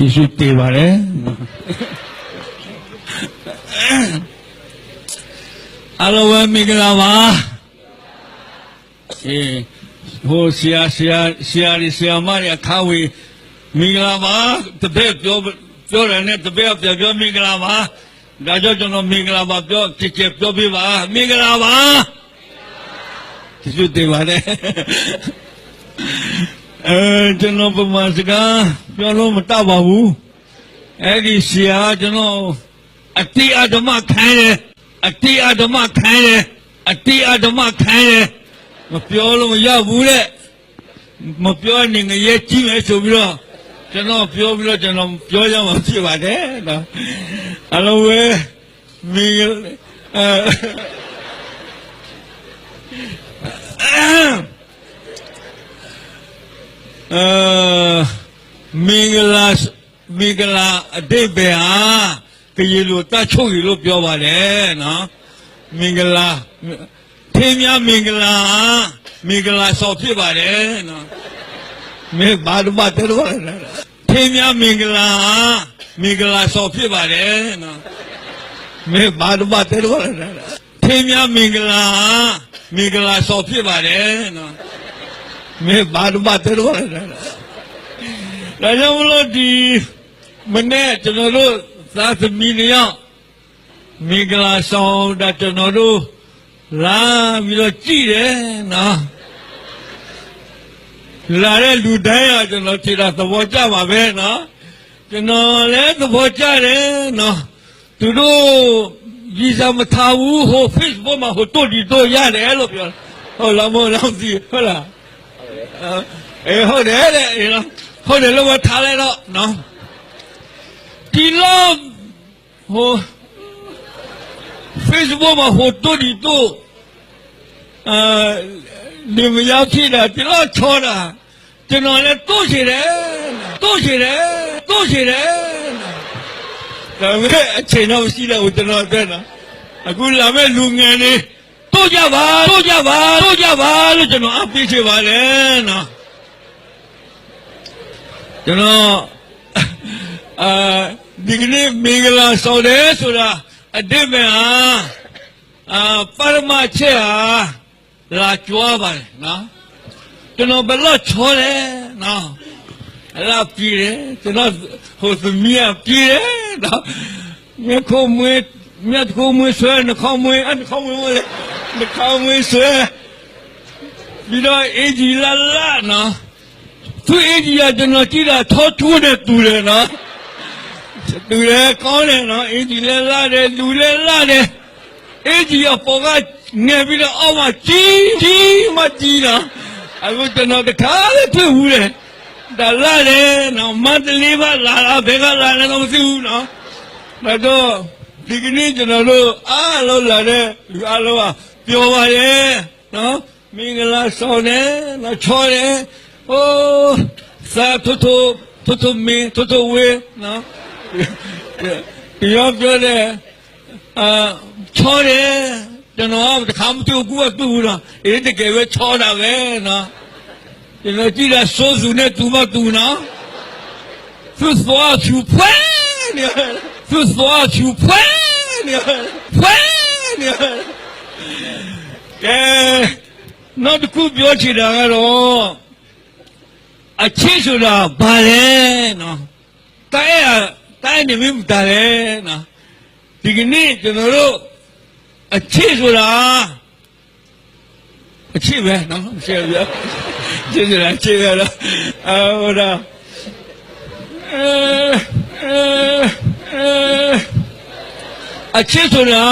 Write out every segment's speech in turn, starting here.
ကျေးဇူးတင်ပါတယ်အားလုံးပဲမင်္ဂလာပါအေးဟိုဆရာဆရာဆရာဒီဆရာမတွေအခါဝေမင်္ဂလာပါတပည့်ပြောပြောတယ်နဲ့တပည့်ပြောပြောမင်္ဂလာပါဒါကြောင့်ကျွန်တော်မင်္ဂလာပါပြောကြည်ကြည်ပြောပြပါမင်္ဂလာပါကျေးဇူးတင်ပါတယ် အဲကျွန်တော်ပမာစကားပြောလို့မတတ်ပါဘူးအဲ့ဒီဆရာကျွန်တော်အတိအဓမ္မခိုင်းတယ်အတိအဓမ္မခိုင်းတယ်အတိအဓမ္မခိုင်းတယ်မပြောလို့မရဘူးတဲ့မပြောနေငရဲကြီးမယ်ဆိုပြီးတော့ကျွန်တော်ပြောပြီးတော့ကျွန်တော်ပြောရမှာဖြစ်ပါတယ်နော်အလုံးဝဲမီအဲ အဲမင်္ဂလာမင်္ဂလာအတိတ်ပဲဟာကရေလိုတတ်ချုပ်ရေလို့ပြောပါတယ်နော်မင်္ဂလာထင်းများမင်္ဂလာမင်္ဂလာဆော်ဖြစ်ပါတယ်နော်မေဘာဒမတဲတော့ထင်းများမင်္ဂလာမင်္ဂလာဆော်ဖြစ်ပါတယ်နော်မေဘာဒမတဲတော့ထင်းများမင်္ဂလာမင်္ဂလာဆော်ဖြစ်ပါတယ်နော် မေဘာဒမတဲတော့လဲဒါကြောင့်မလို့ဒီမနေ့ကျွန်တော်တို့သာသမီတွေရောက်မင်္ဂလာဆောင်တာကျွန်တော်တို့လာပြီးတော့ကြည်တယ်နော်လာတဲ့လူတိုင်းကကျွန်တော်ခြေတာသဘောကျပါပဲနော်ကျွန်တော်လည်းသဘောကျတယ်နော်သူတို့ဗီဇာမထားဘူးဟို Facebook မှာဟိုတို့ဒီတို့ရတယ်လို့ပြောဟုတ်လားမဟုတ်လားမသိဘူးဟုတ်လား အေးဟုတ်တယ်တဲ့အေးနော်ဟုတ်တယ်လို့ပဲထားလိုက်တော့နော်ဒီလိုဟို Facebook မှာဟိုတို့ဒီတို့အဲဒီမရောက်ဖြစ်တာဒီလိုချောတာကျွန်တော်လည်းတို့ရှိတယ်တို့ရှိတယ်တို့ရှိတယ်ဒါပေမဲ့အချိန်တော့ရှိတော့ကျွန်တော်အတွက်နော်အခုလာမဲ့လူငယ်တွေ တို့ကြပါတို့ကြပါတို့ကြပါလို့ကျွန်တော်အပ်ပေးချင်ပါလေနော်ကျွန်တော်အာဒီကနေ့မင်္ဂလာဆောင်တယ်ဆိုတာအတိတ်ပဲဟာအာပရမချက်ဟာလာကြွားပါတယ်နော်ကျွန်တော်ဘယ်တော့ချောတယ်နော်အဲ့ဒါပြည်တယ်ကျွန်တော်ဟိုသမီးကပြည်တယ်နော်မြတ်ခုံမွေး မြတ်ခုံမွေးဆွဲနှခေါင်းမွေးအနှခေါင်းမွေးမလဲနှခေါင်းမွေးဆွဲပြီးတော့အေဂျီလာလာနော်သူအကြီးကကျွန်တော်ကြည့်တာထောထိုးတဲ့သူတယ်နော်သူလည်းကောင်းတယ်နော်အကြီးလည်းလာတယ်လူလည်းလာတယ်အကြီးကပေါ်ကငယ်ပြီးတော့အောက်မှာကြီးကြီးမှကြီးတာအခုကျွန်တော်တခါလည်းတွေ့ဘူးတယ်ဒါလာတယ်နော်မန္တလေးကလာတာဘယ်ကလာလဲတော့မသိဘူးနော်ဒါတော့ ဒီကနေ့ကျွန်တော်တို့အားလုံးလာတဲ့လူအားလုံးကပျော်ပါရဲ့နော်မင်္ဂလာဆောင်တယ်နော်ချောတယ်ဟိုးစာထုထုထုထုမင်းထုထုဝေနော်ပြောပြောတယ်အာချောတယ်ကျွန်တော်ကတခါမတူကူကတူတာအေးတကယ်ပဲချောတာပဲနော်ကျွန်တော်ကြည့်တာစိုးစုနဲ့တူမတူနော်သူသွားသူဖွင့်နေတယ် ကဲနောက်တစ်ခုပြောချင်တာကတော့အချစ်ဆိုတာဘာလဲနော်တိုင်းရတိုင်းနေမိတာလဲနော်ဒီကနေ့ကျွန်တော်တို့အချစ်ဆိုတာအချစ်ပဲနော်ဆရာပြချစ်ဆိုတာချစ်ပဲနော်အာဟိုဒါအဲအဲ အချစ်ဆိုတာ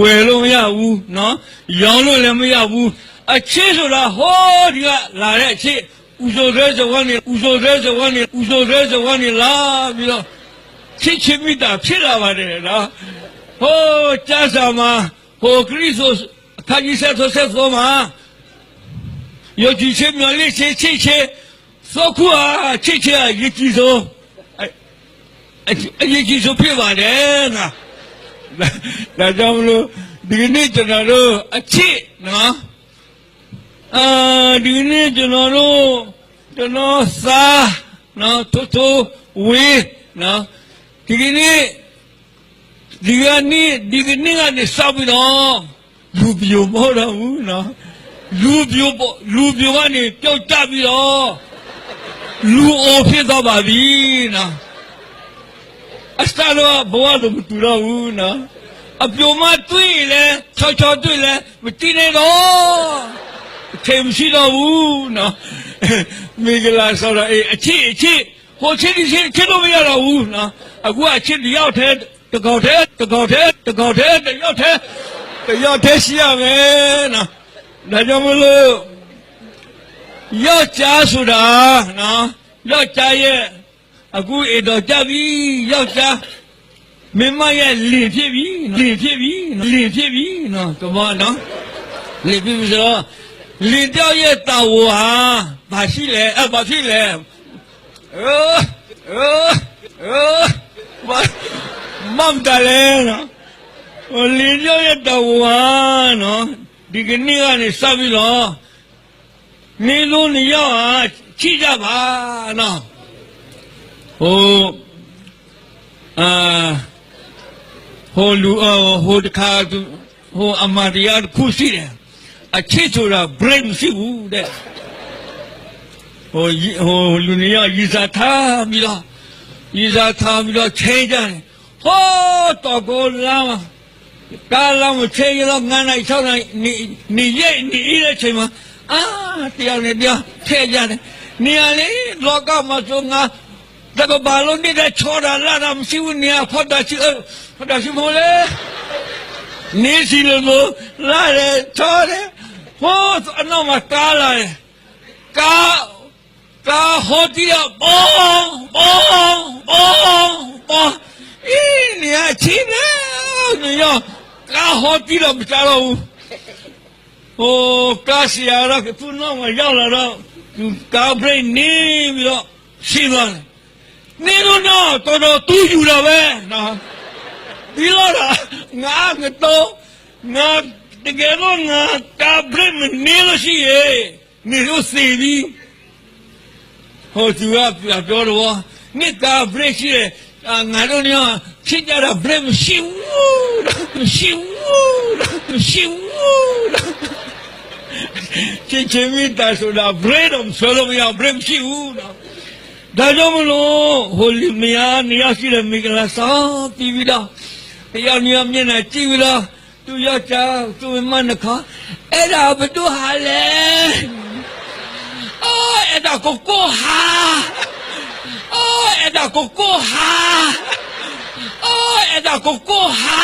ဝယ်လို့မရဘူးနော်ရောင်းလို့လည်းမရဘူးအချစ်ဆိုတာဟောဒီကလာတဲ့အချစ်ဥဆိုတဲ့ဇဝနေဥဆိုတဲ့ဇဝနေဥဆိုတဲ့ဇဝနေလာပြီးတော့ချစ်ချစ်မိတာဖြစ်လာပါတယ်နော်ဟိုကြာစာမှာဟိုခရစ်တော်အခါကြီးဆက်ဆက်သောမှာယောဂီချင်းမျောလေးချစ်ချစ်ချစ်သောခုအားချစ်ချစ်အရေးကြီးဆုံးအရေးကြီးဆုံးဖြစ်ပါတယ်နော် ဒါကြောင့်မလို့ဒီနေ့ကျွန်တော်တို့အချစ်နော်အာဒီနေ့ကျွန်တော်တို့ကျွန်တော်စားနော်ထိုးထိုးဝေးနော်ဒီကနေ့ဒီကနေ့ဒီကနေ့ကနေစပြီးတော့လူပြိုမဟုတ်တော့ဘူးနော်လူပြိုပေါ့လူပြိုကနေပျောက်ကျပြီးတော့လူအိုဖြစ်သွားပါပြီနော် အစတော့ဘဝလိုမတူတော့ဘူးနော်အပြိုမတွေ့ရင်လဲချောချောတွေ့လဲမတည်နေတော့အချိန်မရှိတော့ဘူးနော်မိဂလာဆိုတော့အေးအချစ်အချစ်ဟိုချစ်ဒီချစ်ချစ်လို့မရတော့ဘူးနော်အခုအချစ်တယောက်တည်းတကောက်တည်းတကောက်တည်းတကောက်တည်းတယောက်တည်းတယောက်တည်းရှိရမယ်နော်ဒါကြောင့်မလို့ယောက်ျားဆိုတာနော်ယောက်ျားရဲ့ အခုအေတော့ကြပြီယောက်ျားမင်းမရဲ့လင်ဖြစ်ပြီလင်ဖြစ်ပြီလင်ဖြစ်ပြီနော်ကမောနော်လင်ဖြစ်ပြီဆိုတော့လင်တောက်ရဲ့တာဝဟာဘာရှိလဲအဘာဖြစ်လဲအော်အော်အော်ဘာမမ်တလဲနော်ဟိုလင်တောက်ရဲ့တာဝဟာနော်ဒီကနေ့ကနေစပြီးတော့နေလုံးနေရောက်ဟာချိကြပါနော် ဟိုအာဟိုလူအော်ဟိုတခါသူဟိုအမန်တရားတစ်ခုရှိတယ်အချစ်ဆိုတာ brain မရှိဘူးတဲ့ဟိုယဟိုလူနေရရည်စားထားပြီးတော့ရည်စားထားပြီးတော့ချိန်ကြတယ်ဟောတော့ကိုလာမကာလာမချိန်ရတော့ငန်းနိုင်၆နိုင်နေနေရဲ့နေရဲ့ချိန်မှာအာတရားနဲ့တရားထဲကြတယ်နေရာလေလောကမှာဆိုငါ ဒါကဘာလို့နေတဲ့ချောတာလာတာမရှိဘူးနေရာဖတ်တာရှိအဖတ်တာရှိမို့လေနေစီလို့လာတယ်ချောတယ်ဟိုးအနောက်မှာကားလာတယ်ကားကားဟိုတီးဘောဘောဘောဘောအင်းနေရာချင်းနေနေရကားဟိုတီးတော့မကြတော့ဘူးဟိုကားစီရတော့သူ့နောက်မှာ နေပြီးတော့ရှိသွားတယ်နေလို့တော့တော်တော်တူးယူတာပဲနော်ဒီလိုလားငါကတော့ငါတကယ်တော့ငါကာဘရမနေလို့ရှိရဲ့နေလို့စီပြီးဟိုသူကပြောတော့နေကာဘရရှိရဲ့အာငါတို့ညဖြစ်ကြတာဘရမရှိဘူးမရှိဘူးမရှိဘူးချင်းချင်းမိတာဆိုတာဘရတော့ဆိုလို့မရဘရမရှိဘူးနော် ဒါကြောင့်မလို့ဟိုလီမယားနေရာရှိတဲ့မိဂလာဆောင်ပြီးပြီးတော့တရားညမျက်နှာကြည့်ပြီးတော့သူယောက်ျားသူမနှခါအဲ့ဒါဘသူဟာလဲအော်အဲ့ဒါကိုကိုဟာအော်အဲ့ဒါကိုကိုဟာအော်အဲ့ဒါကိုကိုဟာ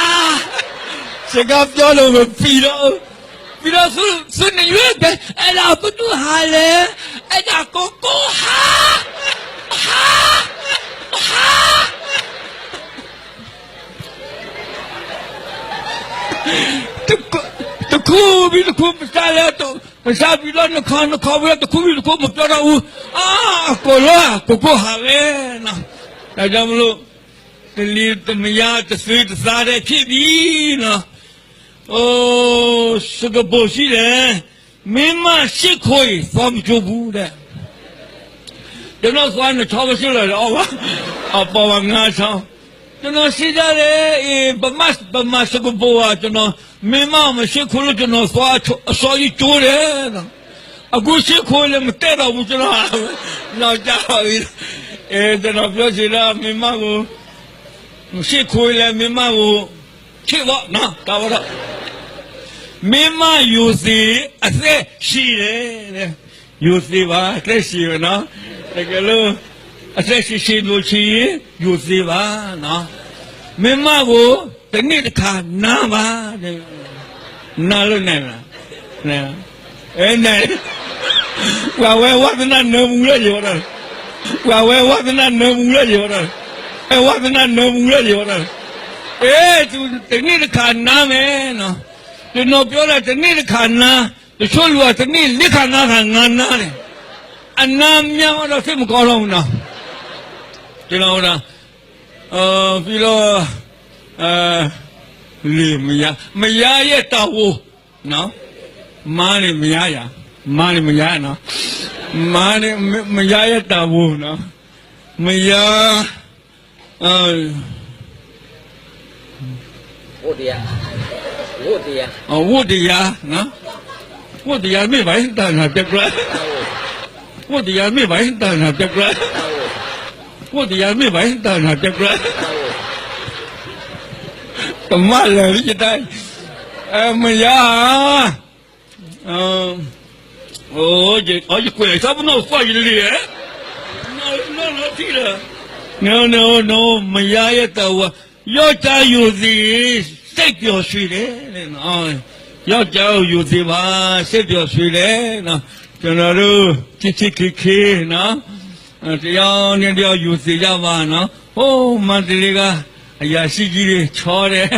စကားပြောလို့မပြီးတော့ပြီးတော့သူသူနေရွေးတယ်အဲ့ဒါဘသူဟာလဲအဲ့ဒါကိုကိုဟာ တကူတကူပြီးတကူမစားရတော့မစားပြီးတော့နှခါနှခါပြီးတော့တကူပြီးတကူမပြောတော့ဘူးအာကိုလာကိုကိုဟာပဲနော်ဒါကြောင့်မလို့တလီတမယာတဆွေးတစားတဲ့ဖြစ်ပြီနော်အိုးစကပိုရှိတယ်မင်းမရှိခွေသွားမကြဘူးတဲ့ကျွန်တော်သွားနေချောမရှိလို့တော့အပေါ်ငါချောင်း ကျွန်တော်ရှိကြတယ်အေးဗမတ်ဗမတ်စကဘောကကျွန်တော်မင်းမမရှိခုလို့ကျွန်တော်သွားအစောကြီးကျိုးတယ်နော်အခုရှိခိုးလည်းမတက်တော့ဘူးကျွန်တော်နောက်ကြပါပြီအဲကျွန်တော်ပြောချင်တာမင်းမကိုမရှိခိုးလည်းမင်းမကိုချစ်တော့နော်ဒါပါတော့မင်းမယူစီအသက်ရှိတယ်တဲ့ယူစီပါအသက်ရှိရနော်တကယ်လို့ အသက်ရှိရှိလို့ရှိရင်ယူသေးပါနော်မင်းမကိုဒီနေ့တစ်ခါနားပါတဲ့နားလို့နိုင်လားနားအဲနိုင်ဝါဝဲဝါဒနာနမူရရောတာဝါဝဲဝါဒနာနမူရရောတာအဲဝါဒနာနမူရရောတာအေးသူဒီနေ့တစ်ခါနားမယ်နော်ကျွန်တော်ပြောတာဒီနေ့တစ်ခါနားတချို့လူကဒီနေ့လက်ခါနားခါငါနားတယ်အနာမြောင်တော့စိတ်မကောင်းတော့ဘူးနော် ကျွန်တော်ကအာပြီးတော့အာလေမရမရရဲ့တောက်ဝနော်မားနေမရရမားနေမရနော်မားနေမရရဲ့တောက်ဝနော်မယားအာဟုတ်တရားဟုတ်တရားအဝတ်တရားနော်ဝတ်တရားမေ့ပါရင်တန်ခါပြက်ကြဝတ်တရားမေ့ပါရင်တန်ခါပြက်ကြ ဝတ်တရားမေ့ပါရင်တန်ခါပြက်ကြကမလည်းဒီတိုင်းအမယားအမ်โอ้ยอ๋อกูsabes no fue el día no no no tira no no no မရရတော့ယောက်ျားယူသည်စိတ်ပျော်ရွှင်တယ်တဲ့နော်ယောက်ျားကိုယူသည်ပါစိတ်ပျော်ရွှင်တယ်နော်ကျွန်တော်တို့ချစ်ချစ်ခေခေနော်အဲ တရားနဲ့တရားယူစီကြပါနော်ဟိုးမန္တလေးကအရာရှိကြီးတွေချောတယ်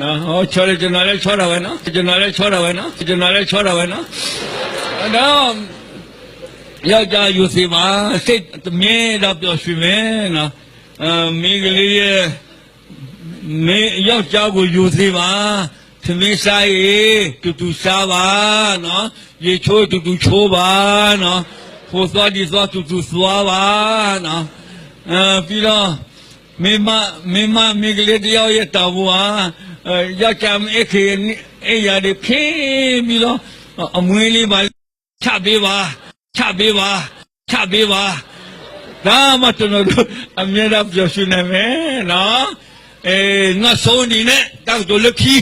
နော်ဟောချောတယ်ကျွန်တော်လည်းချောတာပဲနော်ကျွန်တော်လည်းချောတာပဲနော်ကျွန်တော်လည်းချောတာပဲနော်အဲ့တော့ယောက်ျားယူစီပါစိတ်အမြဲတော့ပျော်ရွှင်မယ်နော်အမိန်းကလေးရဲ့မင်းယောက်ျားကိုယူစီပါသမီးစားရေတူတူစားပါနော်ရေချိုးတူတူချိုးပါနော် ဖိုးသွားဒီသွားတူတူသွားပါနော်အဲပြီးတော့မိမမိမမိန်းကလေးတယောက်ရဲ့တော်ဘွားအဲယောက်ျားမအခရေအဲ့ရတဲ့ဖင်းပြီးတော့အမွေးလေးပါချပေးပါချပေးပါချပေးပါဒါမှကျွန်တော်တို့အမြဲတမ်းပြောရှင်နေမယ်နော်အဲငါဆုံးနေနဲ့တောက်တို့လက်ခီ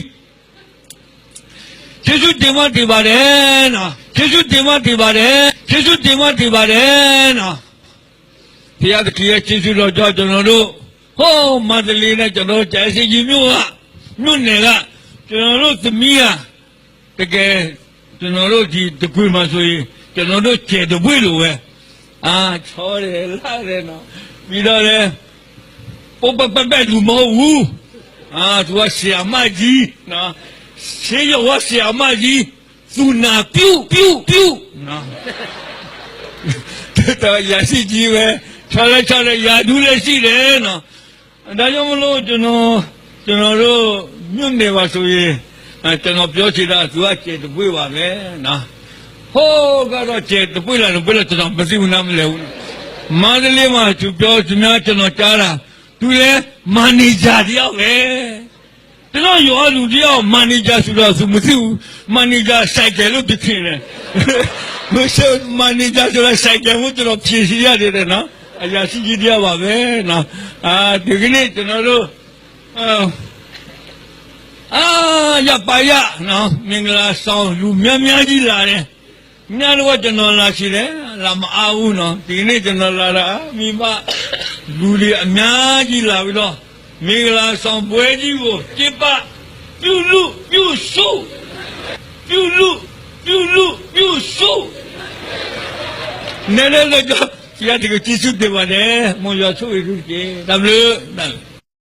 ကျေးဇူးတင်မတင်ပါတယ်နော် ကျေးဇူးတင်မတင်ပါတယ်ကျေးဇူးတင်မတင်ပါတယ်နော်ဘုရားသခင်ရဲ့ကျေးဇူးတော်ကြောင့်ကျွန်တော်တို့ဟောမန္တလေးနဲ့ကျွန်တော်တို့ကျန်စီကြီးမြို့ကမြို့နယ်ကကျွန်တော်တို့သမီးကတကယ်ကျွန်တော်တို့ဒီတကွေမှာဆိုရင်ကျွန်တော်တို့ကျေတပွေလိုပဲအာချောတယ်လာတယ်နော်ပြီးတော့လေပုပ္ပပပလူမဟုတ်ဘူးအာသူကဆရာမကြီးနော်ရှေးရောဆရာမကြီး သူနာပြုတ်ပြုတ်ပြုတ်နော်တော်ရရှိကြီးပဲချောလဲချောလဲယာဒူးလည်းရှိတယ်နော်ဒါကြောင့်မလို့ကျွန်တော်ကျွန်တော်တို့မြုပ်နေပါဆိုရင်အဲကျွန်တော်ပြောချင်တာသူကကျေတပွေပါပဲနော်ဟိုးကတော့ကျေတပွေလာလို့ဘယ်လိုကျွန်တော်မသိဘူးနားမလဲဘူးမန္တလေးမှာသူပြောသူများကျွန်တော်ကြားတာသူလဲမန်နေဂျာတယောက်ပဲ ကျွန်တော်ရောလူတယောက်မန်နေဂျာဆိုတော့သူမသိဘူးမန်နေဂျာစိုက်ကယ်လို့ပြင်းတယ်မဆိုမန်နေဂျာဆိုတော့စိုက်ကယ်ကိုကျွန်တော်ဖြည့်စီရတယ်တဲ့နော်အရာရှိကြီးတယောက်ပါပဲနော်အာဒီကနေ့ကျွန်တော်တို့အာအာရပါရနော်မင်္ဂလာဆောင်လူများများကြီးလာတယ်ညတော့ကျွန်တော်လာရှိတယ်လာမအားဘူးနော်ဒီနေ့ကျွန်တော်လာတာမိမလူတွေအများကြီးလာပြီးတော့ မင်္ဂလာဆောင်ပွဲကြီးကိုကျင်းပပြုလူပြုစုပြုလူပြုလူပြုစုနဲနဲတော့ဒီအတကကြည့်စုတယ်ပါတယ်မောရဆိုရူကြီးဒါမလို့